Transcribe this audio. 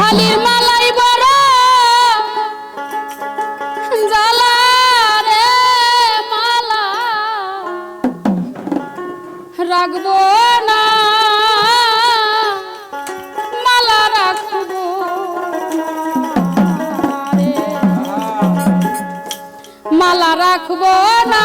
হালির মালাই বড়। জালা মালা। রাখব না। মালা রাখব মালা রাখব না।